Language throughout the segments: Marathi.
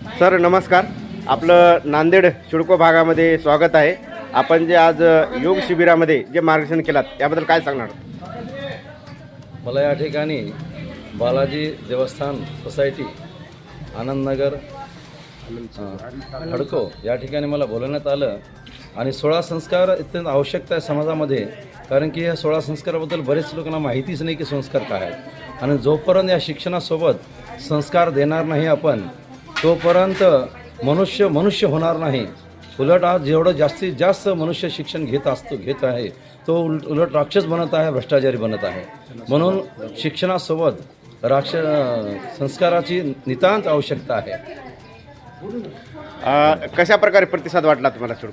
सर नमस्कार. आपलं नांदेड शिडको भागामध्ये स्वागत आहे. आपण जे आज योग शिबिरामध्ये जे मार्गदर्शन केलात याबद्दल काय सांगणार? मला या ठिकाणी बालाजी देवस्थान सोसायटी आनंदनगर खडको या ठिकाणी मला बोलवण्यात आलं. आणि सोळा संस्कार अत्यंत आवश्यकता आहे समाजामध्ये कारण की या सोळा संस्काराबद्दल बरेच लोकांना माहितीच नाही की संस्कार काय आहेत. आणि जोपर्यंत या शिक्षणासोबत संस्कार देणार नाही आपण तोपर्यंत मनुष्य मनुष्य होणार नाही. उलट आज जेवढं जास्तीत जास्त मनुष्य शिक्षण घेत असतो घेत आहे तो उलट उलट राक्षस बनत आहे भ्रष्टाचारी बनत आहे. म्हणून शिक्षणासोबत राक्ष संस्काराची नितांत आवश्यकता आहे. कशा प्रकारे प्रतिसाद वाटला तुम्हाला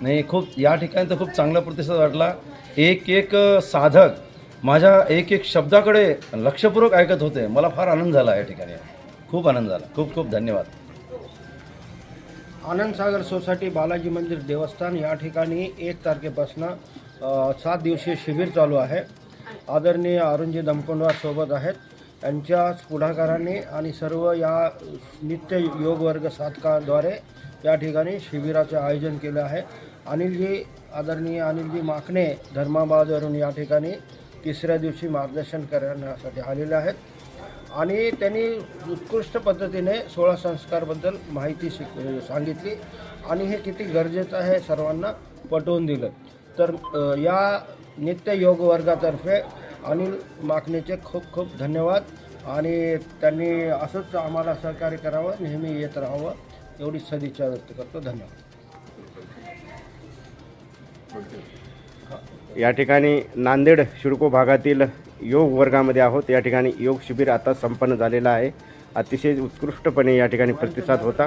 नाही खूप या ठिकाणी तर खूप चांगला प्रतिसाद वाटला. एक एक साधक माझ्या एक एक शब्दाकडे लक्षपूर्वक ऐकत होते. मला फार आनंद झाला या ठिकाणी. खूप आनंद झाला. खूप खूप धन्यवाद. आनंदसागर सोसायटी बालाजी मंदिर देवस्थान या ठिकाणी एक तारखेपासून सात दिवसीय शिबिर चालू आहे. आदरणीय अरुणजी दमकोंडवार सोबत आहेत. त्यांच्याच पुढाकाराने आणि सर्व या नित्य योग वर्ग साधकाद्वारे या ठिकाणी शिबिराचे आयोजन केलं आहे. अनिलजी आदरणीय अनिलजी माकणे धर्माबादवरून या ठिकाणी तिसऱ्या दिवशी मार्गदर्शन करण्यासाठी आलेले आहेत. आणि त्यांनी उत्कृष्ट पद्धतीने सोळा संस्कारबद्दल माहिती शिक सांगितली. आणि हे किती गरजेचं आहे सर्वांना पटवून दिलं. तर या नित्य योग वर्गातर्फे अनिल माकणेचे खूप खूप धन्यवाद. आणि त्यांनी असंच आम्हाला सहकार्य करावं नेहमी येत राहावं एवढी सदिच्छा व्यक्त करतो. धन्यवाद. या ठिकाणी नांदेड शिडको भागातील योग वर्गामध्ये आहोत. या ठिकाणी योग शिबिर आता संपन्न झालेलं आहे. अतिशय उत्कृष्टपणे या ठिकाणी प्रतिसाद होता.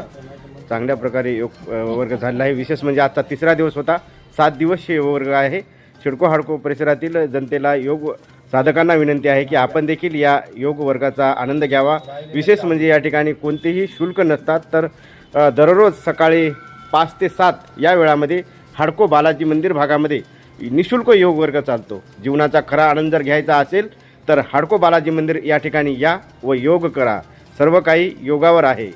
चांगल्या प्रकारे योग वर्ग झालेला आहे. विशेष म्हणजे आजचा तिसरा दिवस होता. सात दिवस हे वर्ग आहे. शिडको हाडको परिसरातील जनतेला योग साधकांना विनंती आहे की आपण देखील या योग वर्गाचा आनंद घ्यावा. विशेष म्हणजे या ठिकाणी कोणतेही शुल्क नसतात. तर दररोज सकाळी पाच ते सात या वेळामध्ये हाडको बालाजी मंदिर भागामध्ये निशुल्क योग वर्ग चालतो. जीवनाचा खरा आनंद जर घ्यायचा असेल तर हाडको बालाजी मंदिर या ठिकाणी या व योग करा. सर्व काही योगावर आहे.